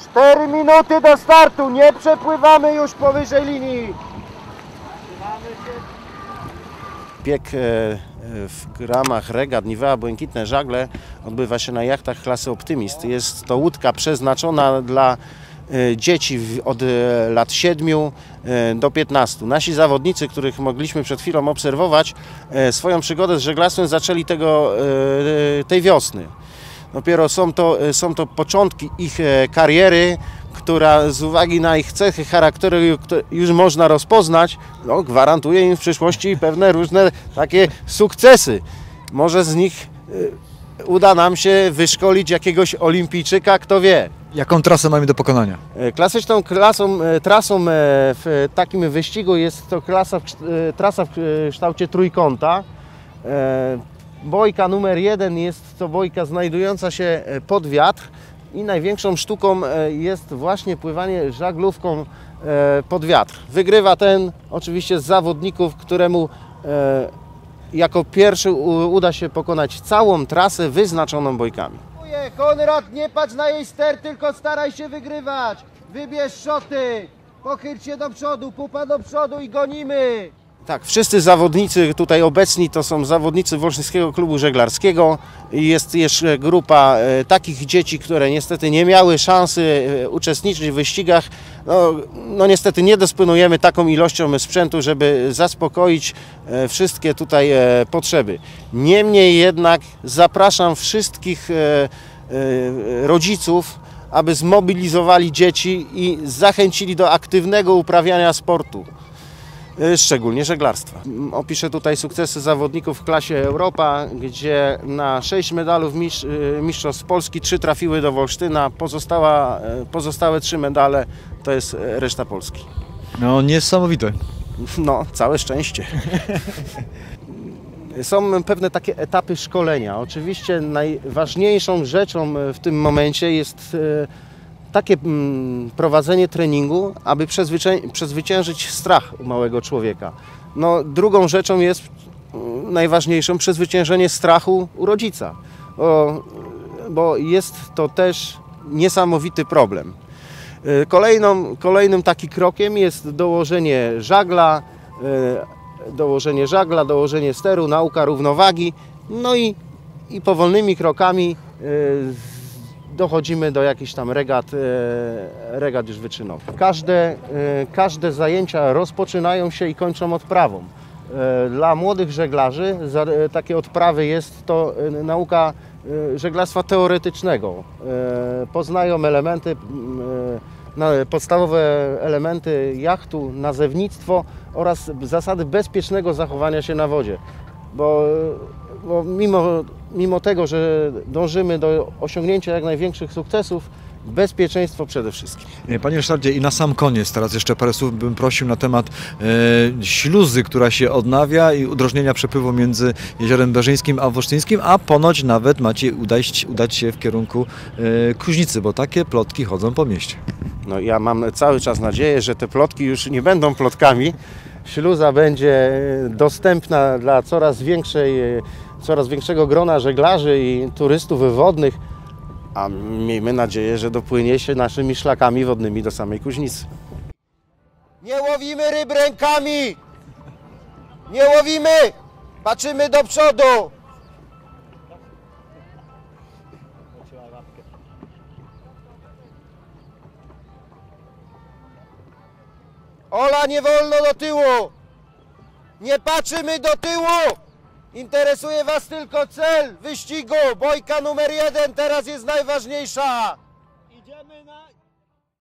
4 minuty do startu, nie przepływamy już powyżej linii. Bieg e, e, w ramach regat Nivea Błękitne Żagle odbywa się na jachtach klasy Optymist. Jest to łódka przeznaczona dla e, dzieci od lat 7 e, do 15. Nasi zawodnicy, których mogliśmy przed chwilą obserwować, swoją przygodę z żeglarstwem zaczęli tego, tej wiosny. Dopiero są to, e, są to początki ich e, kariery, która z uwagi na ich cechy charakteru które już można rozpoznać, no, gwarantuje im w przyszłości pewne różne takie sukcesy. Może z nich e, uda nam się wyszkolić jakiegoś olimpijczyka, kto wie. Jaką trasę mamy do pokonania? Klasyczną klasą, trasą w takim wyścigu jest to klasa, trasa w kształcie trójkąta. Bojka numer jeden jest to bojka znajdująca się e, pod wiatr i największą sztuką e, jest właśnie pływanie żaglówką e, pod wiatr. Wygrywa ten oczywiście z zawodników, któremu jako pierwszy uda się pokonać całą trasę wyznaczoną bojkami. Konrad, nie patrz na jej ster, tylko staraj się wygrywać. Wybierz szoty, pochyl się do przodu, pupa do przodu i gonimy. Tak, wszyscy zawodnicy tutaj obecni to są zawodnicy Wolszyńskiego Klubu Żeglarskiego jest jeszcze grupa e, takich dzieci, które niestety nie miały szansy e, uczestniczyć w wyścigach. No, no niestety nie dysponujemy taką ilością sprzętu, żeby zaspokoić e, wszystkie tutaj potrzeby. Niemniej jednak zapraszam wszystkich rodziców, aby zmobilizowali dzieci i zachęcili do aktywnego uprawiania sportu. Y, szczególnie żeglarstwa. Opiszę tutaj sukcesy zawodników w klasie Europa, gdzie na 6 medalów mistrz, y, Mistrzostw Polski 3 trafiły do Wolsztyna, pozostała, y, pozostałe 3 medale to jest reszta Polski. No niesamowite. No, całe szczęście. Są pewne takie etapy szkolenia. Oczywiście najważniejszą rzeczą w tym momencie jest e, takie mm, prowadzenie treningu, aby przezwycię- przezwyciężyć strach u małego człowieka. No, drugą rzeczą jest mm, najważniejszą przezwyciężenie strachu u rodzica, bo, bo jest to też niesamowity problem. E, Kolejną, kolejnym takim krokiem jest dołożenie żagla, e, dołożenie żagla, dołożenie steru, nauka równowagi, no i, i powolnymi krokami z- dochodzimy do jakichś tam regat, e, regat już wyczynowych. Każde, e, każde zajęcia rozpoczynają się i kończą odprawą. E, Dla młodych żeglarzy takie odprawy jest to nauka żeglarstwa teoretycznego. Poznają elementy, podstawowe elementy jachtu, nazewnictwo oraz zasady bezpiecznego zachowania się na wodzie. Bo, bo mimo, mimo tego, że dążymy do osiągnięcia jak największych sukcesów, bezpieczeństwo przede wszystkim. E, Panie Ryszardzie, i na sam koniec teraz jeszcze parę słów bym prosił na temat e, śluzy, która się odnawia i udrożnienia przepływu między Jeziorem Berzyńskim a Wolsztyńskim, a ponoć nawet macie udać, udać się w kierunku e, Kuźnicy, bo takie plotki chodzą po mieście. No, ja mam cały czas nadzieję, że te plotki już nie będą plotkami. Śluza będzie dostępna dla coraz większej, coraz większego grona żeglarzy i turystów wodnych, a miejmy nadzieję, że dopłynie się naszymi szlakami wodnymi do samej Kuźnicy. Nie łowimy ryb rękami! Nie łowimy! Patrzymy do przodu! Ola, nie wolno do tyłu! Nie patrzymy do tyłu! Interesuje Was tylko cel wyścigu! Bojka numer jeden teraz jest najważniejsza! Idziemy na